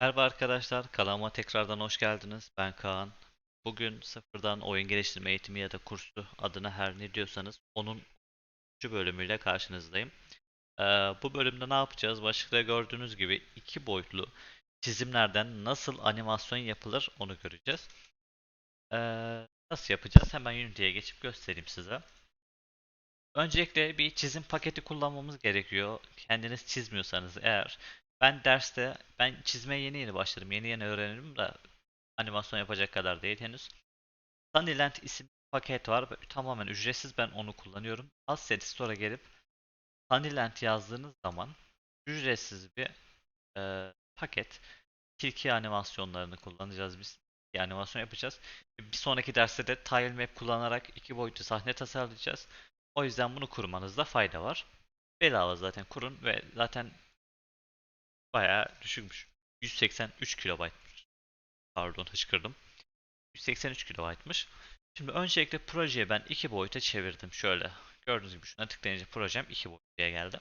Merhaba arkadaşlar, kanalıma tekrardan hoş geldiniz. Ben Kaan. Bugün sıfırdan oyun geliştirme eğitimi ya da kursu adına her ne diyorsanız onun 3. bölümüyle karşınızdayım. Ee, bu bölümde ne yapacağız? Başlıkta gördüğünüz gibi iki boyutlu çizimlerden nasıl animasyon yapılır onu göreceğiz. Ee, nasıl yapacağız? Hemen Unity'ye geçip göstereyim size. Öncelikle bir çizim paketi kullanmamız gerekiyor. Kendiniz çizmiyorsanız eğer. Ben derste, ben çizmeye yeni yeni başladım. Yeni yeni öğrenirim de animasyon yapacak kadar değil henüz. Sunnyland isimli paket var. Tamamen ücretsiz ben onu kullanıyorum. Asset Store'a gelip Sunnyland yazdığınız zaman ücretsiz bir e, paket. Tilki animasyonlarını kullanacağız biz. Bir animasyon yapacağız. Bir sonraki derste de Tile Map kullanarak iki boyutlu sahne tasarlayacağız. O yüzden bunu kurmanızda fayda var. Bedava zaten kurun ve zaten bayağı düşükmüş. 183 kilobayt. Pardon hıçkırdım. 183 kilobaytmış. Şimdi öncelikle projeyi ben iki boyuta çevirdim. Şöyle gördüğünüz gibi şuna tıklayınca projem iki boyutluya geldi.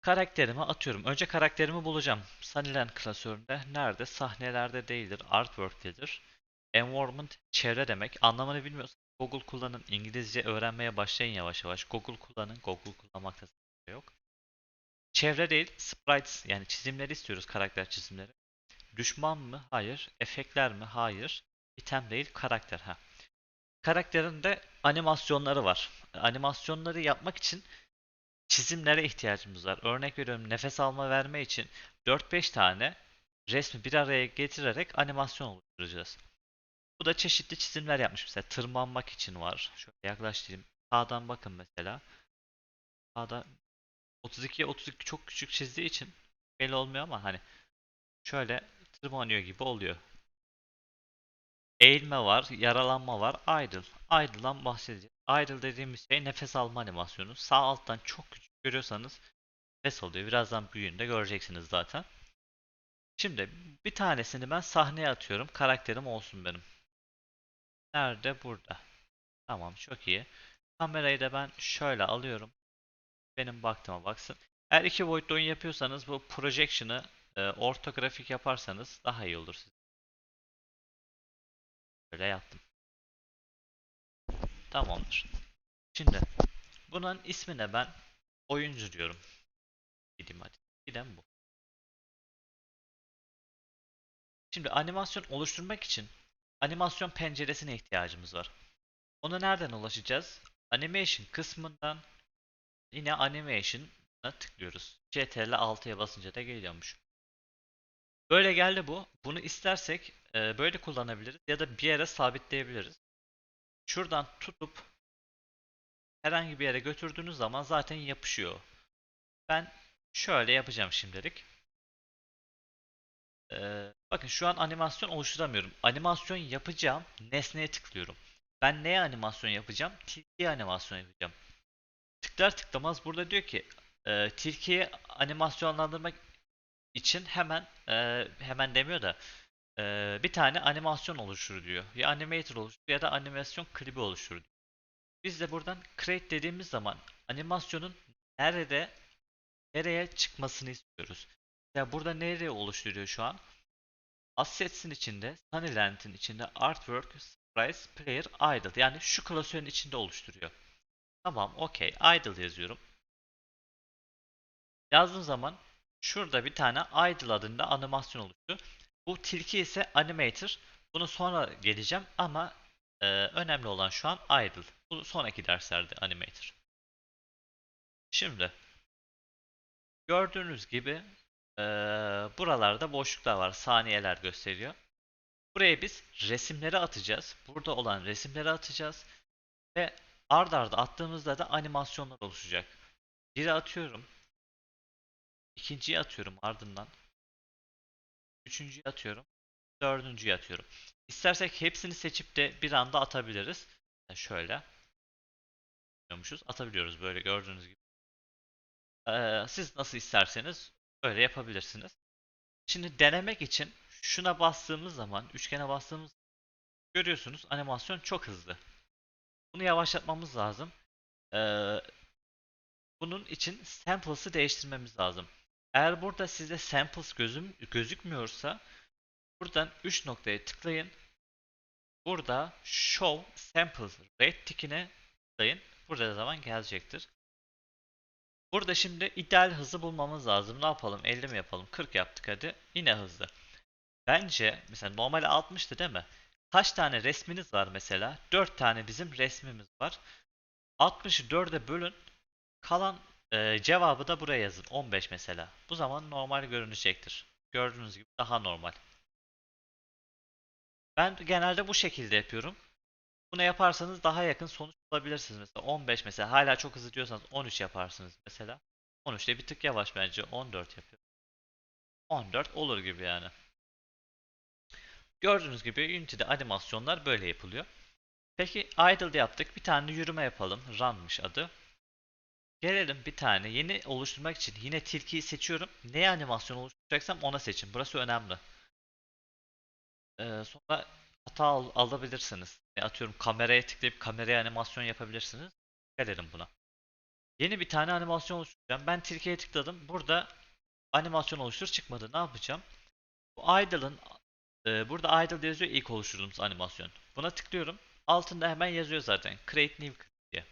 Karakterimi atıyorum. Önce karakterimi bulacağım. Sunnyland klasöründe nerede? Sahnelerde değildir. Artwork'tedir. Environment çevre demek. Anlamını bilmiyorsanız Google kullanın. İngilizce öğrenmeye başlayın yavaş yavaş. Google kullanın. Google kullanmakta yok. Çevre değil, sprites yani çizimleri istiyoruz, karakter çizimleri. Düşman mı? Hayır. Efektler mi? Hayır. İtem değil, karakter. Ha. Karakterin de animasyonları var. Animasyonları yapmak için çizimlere ihtiyacımız var. Örnek veriyorum nefes alma verme için 4-5 tane resmi bir araya getirerek animasyon oluşturacağız. Bu da çeşitli çizimler yapmış mesela tırmanmak için var. Şöyle yaklaştırayım. Sağdan bakın mesela. Sağda 32'ye 32 çok küçük çizdiği için belli olmuyor ama hani şöyle tırmanıyor gibi oluyor. Eğilme var, yaralanma var, idle. Idle'dan bahsedeceğiz. Idle dediğimiz şey nefes alma animasyonu. Sağ alttan çok küçük görüyorsanız nefes alıyor. Birazdan büyüğünde göreceksiniz zaten. Şimdi bir tanesini ben sahneye atıyorum. Karakterim olsun benim. Nerede? Burada. Tamam çok iyi. Kamerayı da ben şöyle alıyorum. Benim baktığıma baksın. Eğer iki boyutlu oyun yapıyorsanız bu projection'ı e, ortografik yaparsanız daha iyi olur. Böyle yaptım. Tamamdır. Şimdi bunun ismine ben oyuncu diyorum. Gideyim hadi. Giden bu. Şimdi animasyon oluşturmak için animasyon penceresine ihtiyacımız var. Ona nereden ulaşacağız? Animation kısmından yine animation'a tıklıyoruz. CTRL 6'ya basınca da geliyormuş. Böyle geldi bu. Bunu istersek e, böyle kullanabiliriz ya da bir yere sabitleyebiliriz. Şuradan tutup herhangi bir yere götürdüğünüz zaman zaten yapışıyor. Ben şöyle yapacağım şimdilik. Ee, bakın şu an animasyon oluşturamıyorum. Animasyon yapacağım. Nesneye tıklıyorum. Ben neye animasyon yapacağım? Tilkiye animasyon yapacağım. Tıklar tıklamaz burada diyor ki e, tilkiyi animasyonlandırmak için hemen e, hemen demiyor da e, bir tane animasyon oluştur diyor. Ya animator oluştur ya da animasyon klibi oluştur diyor. Biz de buradan create dediğimiz zaman animasyonun nerede nereye çıkmasını istiyoruz. Ya burada nereye oluşturuyor şu an? Assets'in içinde, Sunnyland'in içinde Artwork, Surprise, Player, Idle. Yani şu klasörün içinde oluşturuyor. Tamam, okey. Idle yazıyorum. Yazdığım zaman şurada bir tane Idle adında animasyon oluştu. Bu tilki ise Animator. Bunu sonra geleceğim ama e, önemli olan şu an Idle. Bu sonraki derslerde Animator. Şimdi gördüğünüz gibi e, buralarda boşluklar var. Saniyeler gösteriyor. Buraya biz resimleri atacağız. Burada olan resimleri atacağız. Ve ard arda attığımızda da animasyonlar oluşacak. Biri atıyorum. İkinciyi atıyorum ardından. Üçüncüyü atıyorum. Dördüncüyü atıyorum. İstersek hepsini seçip de bir anda atabiliriz. Yani şöyle. Atabiliyoruz böyle gördüğünüz gibi. Ee, siz nasıl isterseniz öyle yapabilirsiniz. Şimdi denemek için şuna bastığımız zaman, üçgene bastığımız görüyorsunuz animasyon çok hızlı. Bunu yavaşlatmamız lazım. Ee, bunun için samples'ı değiştirmemiz lazım. Eğer burada size samples gözüm, gözükmüyorsa buradan 3 noktaya tıklayın. Burada show samples rate tikine tıklayın. Burada zaman gelecektir. Burada şimdi ideal hızı bulmamız lazım. Ne yapalım? 50 mi yapalım? 40 yaptık hadi. Yine hızlı. Bence mesela normal 60'tı değil mi? Kaç tane resminiz var mesela? 4 tane bizim resmimiz var. 60'ı 4'e bölün. Kalan e, cevabı da buraya yazın. 15 mesela. Bu zaman normal görünecektir. Gördüğünüz gibi daha normal. Ben genelde bu şekilde yapıyorum. Bunu yaparsanız daha yakın sonuç bulabilirsiniz. Mesela 15 mesela hala çok hızlı diyorsanız 13 yaparsınız mesela. 13'te bir tık yavaş bence 14 yapıyor. 14 olur gibi yani. Gördüğünüz gibi Unity'de animasyonlar böyle yapılıyor. Peki idle'da yaptık. Bir tane yürüme yapalım. Run'mış adı. Gelelim bir tane yeni oluşturmak için yine tilkiyi seçiyorum. Neye animasyon oluşturacaksam ona seçin. Burası önemli. Ee, sonra hata al- alabilirsiniz. E, atıyorum kameraya tıklayıp kameraya animasyon yapabilirsiniz. Edin buna. Yeni bir tane animasyon oluşturacağım. Ben tilkiye tıkladım. Burada animasyon oluştur çıkmadı. Ne yapacağım? Bu idle'ın e, burada idle yazıyor ilk oluşturduğumuz animasyon. Buna tıklıyorum. Altında hemen yazıyor zaten. Create new diye.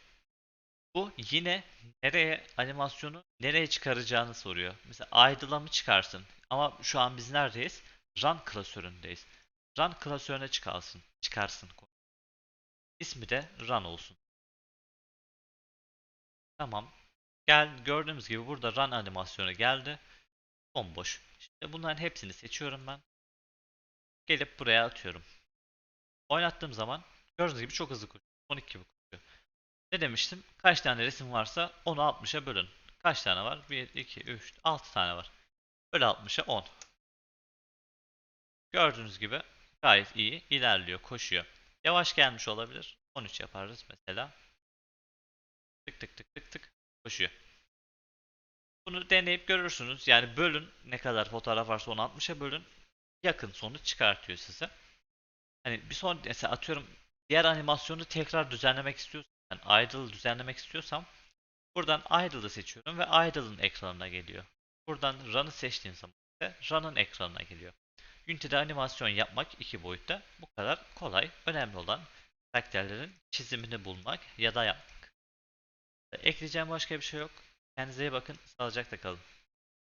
Bu yine nereye animasyonu nereye çıkaracağını soruyor. Mesela idle'a mı çıkarsın? Ama şu an biz neredeyiz? Run klasöründeyiz. Run klasörüne çıkarsın. Çıkarsın. İsmi de run olsun. Tamam. Gel gördüğümüz gibi burada run animasyonu geldi. Bomboş. İşte bunların hepsini seçiyorum ben. Gelip buraya atıyorum. Oynattığım zaman gördüğünüz gibi çok hızlı koşuyor. 12 gibi koşuyor. Ne demiştim? Kaç tane resim varsa onu 60'a bölün. Kaç tane var? 1, 2, 3, 6 tane var. Böl 60'a 10. Gördüğünüz gibi gayet iyi ilerliyor, koşuyor. Yavaş gelmiş olabilir. 13 yaparız mesela. Tık tık tık tık tık koşuyor. Bunu deneyip görürsünüz. Yani bölün ne kadar fotoğraf varsa onu 60'a bölün. Yakın sonuç çıkartıyor size. Hani bir son mesela atıyorum diğer animasyonu tekrar düzenlemek istiyorsam, yani idle düzenlemek istiyorsam buradan idle'ı seçiyorum ve idle'ın ekranına geliyor. Buradan run'ı seçtiğim zaman ise run'ın ekranına geliyor. Unity'de animasyon yapmak iki boyutta bu kadar kolay. Önemli olan karakterlerin çizimini bulmak ya da yapmak. Ekleyeceğim başka bir şey yok. Kendinize iyi bakın. Sağlıcakla kalın.